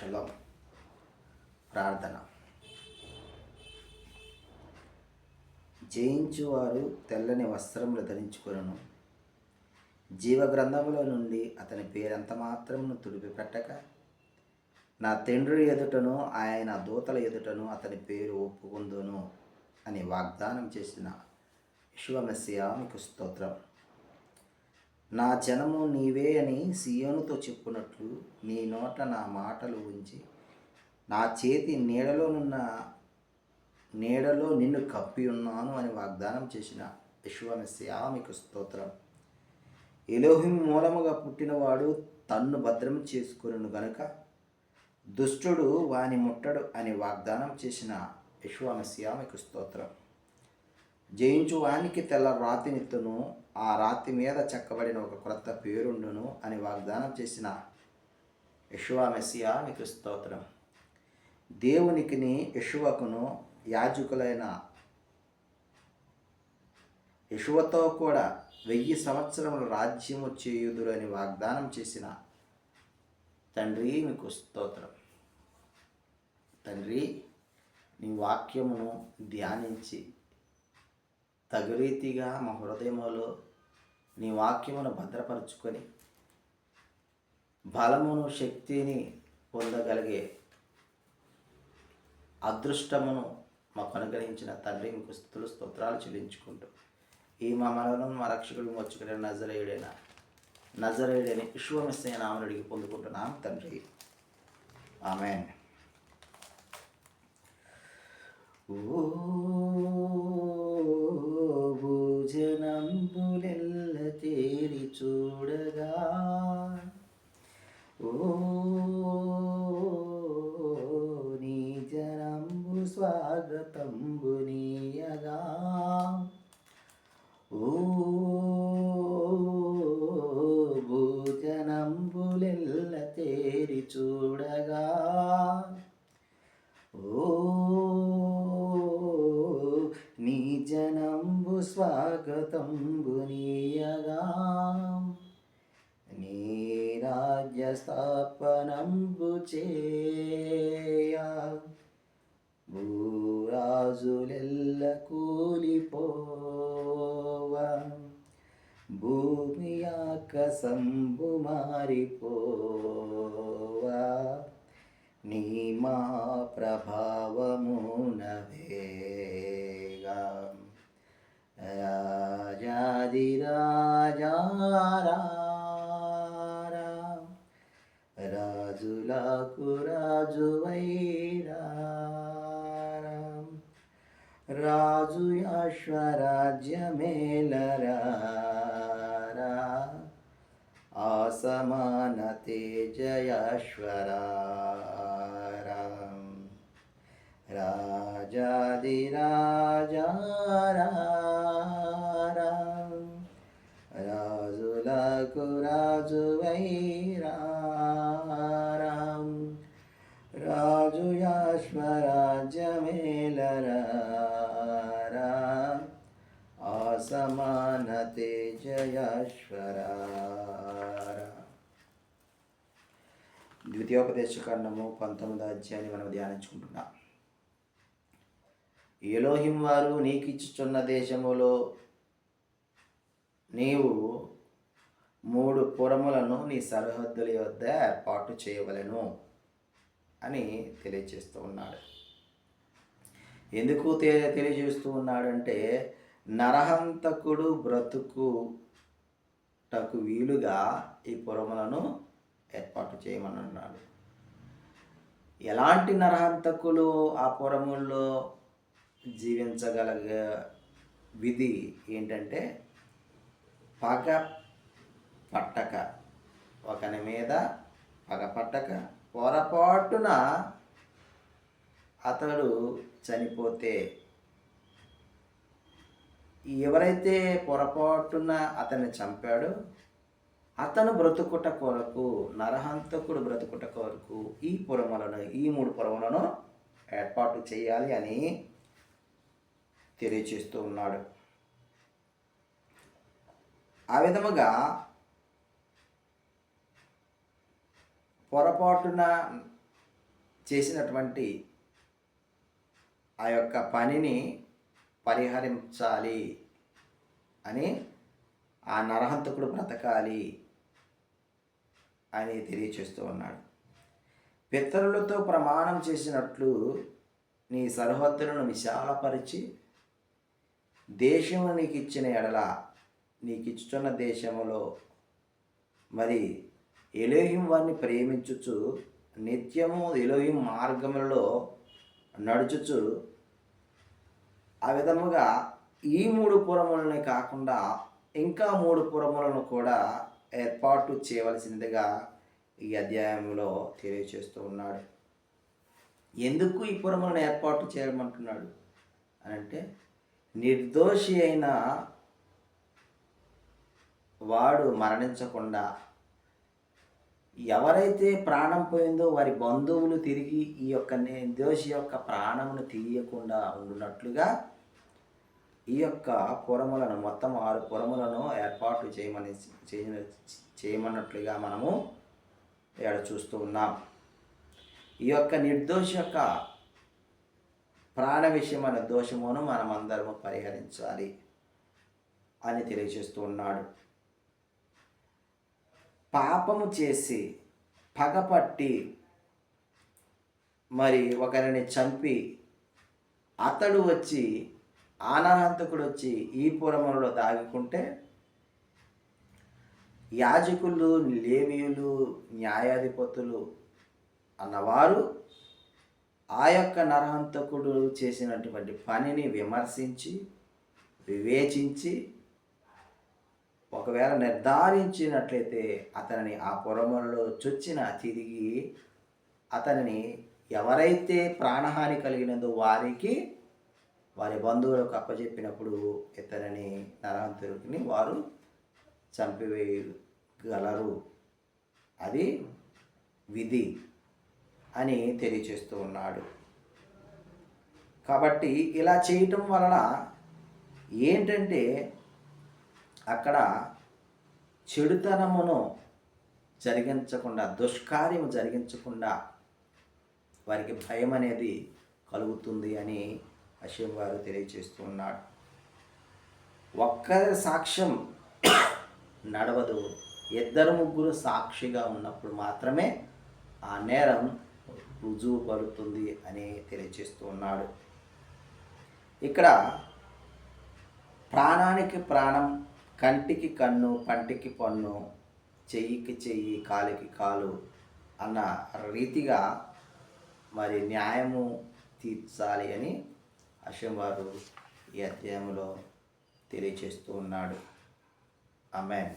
షలం ప్రార్థన. జయించువారు తెల్లని వస్త్రములు ధరించుకొనను. జీవగ్రంథములో నుండి అతని పేరెంత మాత్రమును తుడిపి పెట్టక నా తండ్రి ఎదుటను ఆయన దూతల ఎదుటను అతని పేరు ఒప్పుకుందును అని వాగ్దానం చేసిన విశ్వమెస్సియా స్తోత్రం. నా జనము నీవే అని సియోనుతో చెప్పునట్లు నీ నోట నా మాటలు ఉంచి నా చేతి నీడలోనున్న నీడలో నిన్ను కప్పి ఉన్నాను అని వాగ్దానం చేసిన విశ్వమెస్సియా మీకు స్తోత్రం. ఎలోహిం మూలముగా పుట్టినవాడు తన్ను భద్రం చేసుకును గనుక దుష్టుడు వాని ముట్టడు అని వాగ్దానం చేసిన విశ్వామస్య మీకు స్తోత్రం. జయించువానికి తెల్ల రాతినిత్తును ఆ రాతి మీద చెక్కబడిన ఒక క్రొత్త పేరుండును అని వాగ్దానం చేసిన యశువామెస్సియా మీకు స్తోత్రం. దేవునికిని యశువకును యాజకులైన యశువతో కూడా వెయ్యి సంవత్సరముల రాజ్యము చేయుదురు అని వాగ్దానం చేసిన తండ్రి మీకు స్తోత్రం. తండ్రి నీ వాక్యమును ధ్యానించి తగు రీతిగా మా హృదయములో నీ వాక్యమును భద్రపరుచుకొని బలమును శక్తిని పొందగలిగే అదృష్టమును మాకు అనుగ్రహించిన తండ్రి మీకు స్థుతులు స్తోత్రాలు చెల్లించుకుంటూ ఈ మా మనలను మా రక్షకుడు వచ్చుకునే నజరేయుడైన నజరేయుడైన విశ్వమిస్తైన నామనుడికి పొందుకుంటున్నాం తండ్రి. ఆమె ఓ చూడగా. ఓ నీ జనంబు స్వాగతంబు నీయగా. ఓ భోజనంబులెల్ల తేరి చూడగా. ఓ నీ జనంబు స్వాగతంబునీయగా నీ రాజ్య స్థాపనంబు చేయ భూరాజులెల్ల కూలిపోవ భూమి ఆకసంబు మారిపోవా నీ మా ప్రభావము నవే రాజాది రాజారా రాజులకు రాజువైరా రాజు యాశ్వరాజ్యమేలరా ఆసమాన తేజయాశ్వరా రాజాది రాజు రాజులకు రాజు యాశ్వరాజ్యమేలరా ఆసమాన తేజయాశ్వరా ద్వితీయోపదేశకాండము పంతొమ్మిదో అధ్యాయాన్ని మనం ధ్యానించుకుంటున్నాం. ఎలోహిం వారు నీకిచ్చుచున్న దేశములో నీవు మూడు పురములను నీ సరిహద్దుల వద్ద ఏర్పాటు చేయవలెను అని తెలియజేస్తూ ఉన్నాడు. ఎందుకు తె తెలియజేస్తూ ఉన్నాడంటే నరహంతకుడు బ్రతుకుటకు వీలుగా ఈ పురములను ఏర్పాటు చేయమని అన్నాడు. ఎలాంటి నరహంతకులు ఆ పురముల్లో జీవించగలిగే విధి ఏంటంటే పగ పట్టక. ఒకని మీద పగ పట్టక పొరపాటున అతడు చనిపోతే ఎవరైతే పొరపాటున అతన్ని చంపాడో అతను బ్రతుకుట కొరకు నరహంతకుడు బ్రతుకుట కొరకు ఈ పురములను ఈ మూడు పురములను ఏర్పాటు చేయాలి అని తెలియచేస్తూ ఉన్నాడు. ఆ విధముగా పొరపాటున చేసినటువంటి ఆ యొక్క పనిని పరిహరించాలి అని ఆ నరహంతకుడు బ్రతకాలి అని తెలియచేస్తూ ఉన్నాడు. పితరులతో ప్రమాణం చేసినట్లు నీ సరిహద్దులను విశాలపరిచి దేశము నీకు ఇచ్చిన ఎడల నీకు ఇచ్చుతున్న దేశములో మరి ఎలోహిం వారిని ప్రేమించుచు నిత్యము ఎలోహిం మార్గములలో నడుచుచు ఆ విధముగా ఈ మూడు పురములనే కాకుండా ఇంకా మూడు పురములను కూడా ఏర్పాటు చేయవలసిందిగా ఈ అధ్యాయంలో తెలియచేస్తూ ఉన్నాడు. ఎందుకు ఈ పురములను ఏర్పాటు చేయమంటున్నాడు? అని అంటే నిర్దోషి అయిన వాడు మరణించకుండా ఎవరైతే ప్రాణం పోయిందో వారి బంధువులు తిరిగి ఈ యొక్క నిర్దోషి యొక్క ప్రాణమును తీయకుండా ఉండునట్లుగా ఈ యొక్క పురములను మొత్తం ఆరు పురములను ఏర్పాటు చేయమని చేయ- చేయమన్నట్లుగా మనము ఇక్కడ చూస్తూ ఉన్నాం. ఈ యొక్క నిర్దోషి యొక్క ప్రాణ విషయమైన దోషమును మనమందరము పరిహరించాలి అని తెలియజేస్తూ ఉన్నాడు. పాపము చేసి పగపట్టి మరి ఒకరిని చంపి అతడు వచ్చి ఆనహంతకుడు వచ్చి ఈ పురములలో దాగుకుంటే యాజకులు లేవీయులు న్యాయాధిపతులు అన్నవారు ఆ యొక్క నరహంతకుడు చేసినటువంటి పనిని విమర్శించి వివేచించి ఒకవేళ నిర్ధారించినట్లయితే అతనిని ఆ పురములలో చొచ్చిన తిరిగి అతనిని ఎవరైతే ప్రాణహాని కలిగినదో వారికి వారి బంధువులకు అప్పచెప్పినప్పుడు ఇతనిని నరహంతుడిని వారు చంపివేయగలరు. అది విధి అని తెలియచేస్తూ ఉన్నాడు. కాబట్టి ఇలా చేయటం వలన ఏంటంటే అక్కడ చెడుతనమును జరిగించకుండా దుష్కార్యము జరిగించకుండా వారికి భయం అనేది కలుగుతుంది అని అశీం గారు తెలియచేస్తూ ఉన్నాడు. ఒక్కరి సాక్ష్యం నడవదు. ఇద్దరు ముగ్గురు సాక్షిగా ఉన్నప్పుడు మాత్రమే ఆ నేరం రుజువు పడుతుంది అని తెలియచేస్తూ ఉన్నాడు. ఇక్కడ ప్రాణానికి ప్రాణం కంటికి కన్ను పంటికి పన్ను చెయ్యికి చెయ్యి కాలికి కాలు అన్న రీతిగా మరి న్యాయము తీర్చాలి అని అశం వారు ఈ అధ్యాయంలో తెలియచేస్తూ ఉన్నాడు. ఆమె